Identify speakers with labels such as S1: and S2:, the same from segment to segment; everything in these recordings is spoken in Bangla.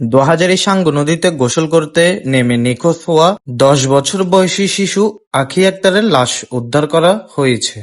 S1: দোহাজারী সাঙ্গু নদীতে গোসল করতে নেমে নিখোঁজ হওয়া দশ বছর বয়সী শিশু আখি আক্তারের লাশ উদ্ধার করা হয়েছে।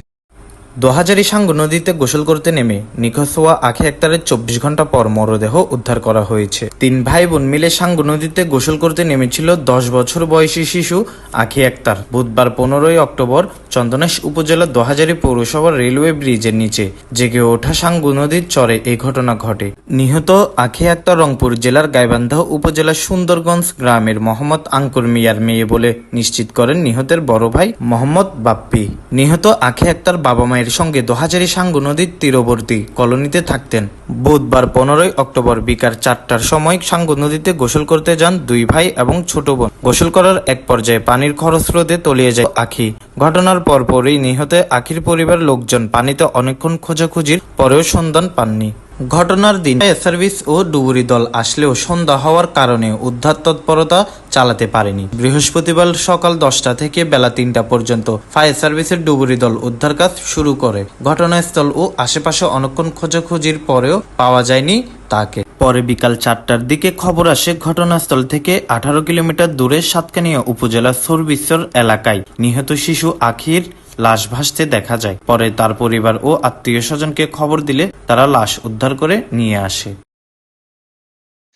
S1: দোহাজারী সাঙ্গু নদীতে গোসল করতে নেমে নিখোঁজ হওয়া আখি আক্তারের চব্বিশ ঘণ্টা পর মরদেহ উদ্ধার করা হয়েছে। তিন ভাই বোন মিলে সাঙ্গু নদীতে গোসল করতে নেমেছিল দশ বছর বয়সী শিশু আখি আক্তার। বুধবার পনেরোই অক্টোবর চন্দনেশ উপজেলার দোহাজারী পৌরসভার রেলওয়ে ব্রিজের নিচে জেগে ওঠা সাঙ্গু নদীর চরে এই ঘটনা ঘটে। নিহত আখি আক্তার রংপুর জেলার গাইবান্ধা উপজেলার সুন্দরগঞ্জ গ্রামের মোহাম্মদ আঙ্কুর মিয়ার মেয়ে বলে নিশ্চিত করেন নিহতের বড় ভাই মোহাম্মদ বাপ্পি। নিহত আখি আক্তার বাবা মায়ের সঙ্গে দোহাজারি সাঙ্গু নদীর তীরবর্তী কলোনিতে থাকতেন। বুধবার পনেরোই অক্টোবর বিকাল চারটার সময় সাঙ্গু নদীতে গোসল করতে যান দুই ভাই এবং ছোট বোন। গোসল করার এক পর্যায়ে পানির খরচ খরস্রোতে তলিয়ে যায় আখি। ঘটনার পরপরই নিহত আখির পরিবার লোকজন পানিতে অনেকক্ষণ খোঁজাখুঁজির পরেও সন্ধান পাননি। ঘটনার দিন ফায়ার সার্ভিস ও ডুবুরি দল আসলেও সন্ধ্যা হওয়ার কারণে উদ্ধার তৎপরতা চালাতে পারেনি। বৃহস্পতিবার সকাল দশটা থেকে বেলা তিনটা পর্যন্ত ফায়ার সার্ভিসের ডুবুরি দল উদ্ধার কাজ শুরু করে। ঘটনাস্থল ও আশেপাশে অনেকক্ষণ খোঁজাখুঁজির পরেও পাওয়া যায়নি তাকে। পরে বিকাল চারটার দিকে খবর আসে ঘটনাস্থল থেকে আঠারো কিলোমিটার দূরে সাতকানিয়া উপজেলার সরবিশ্বর এলাকায়। নিহত শিশু আখির লাশ ভাসতে দেখা যায়। পরে তার পরিবার ও আত্মীয় স্বজনকে খবর দিলে তারা লাশ উদ্ধার করে নিয়ে আসে।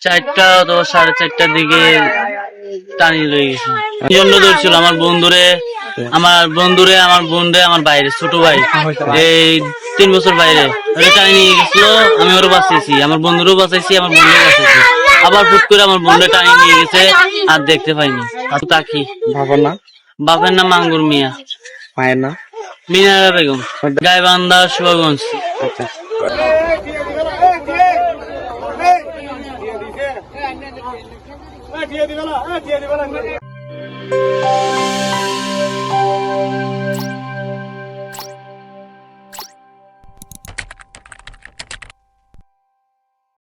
S2: চারটা অথবা সাড়ে চারটার দিকে টানি লয়ে গেছে। এই জন্য ধরছিল আমার বন্ধুরে আমার বন্ধুরে আমার বোনরে আমার বাইরে ছোট ভাই। এই তিন বছর বাইরে। ওরে টানি নিয়ে গেছিল আমি ওরে বাঁচিয়েছি। আমার বন্ধুরও বাঁচাইছি আমার বোনরে বাঁচাইছি। আবার ফুট করে আমার বোনরে টানি নিয়ে গেছে আর দেখতে পাইনি। তাকি।
S3: বাবার না
S2: বাপের নাম আঙ্গুর মিয়া।
S3: মায়ের না।
S2: মিনারা বেগম গাইবান্ধা শিবগঞ্জ
S3: আচ্ছা।
S4: দিয়ে দিয়ে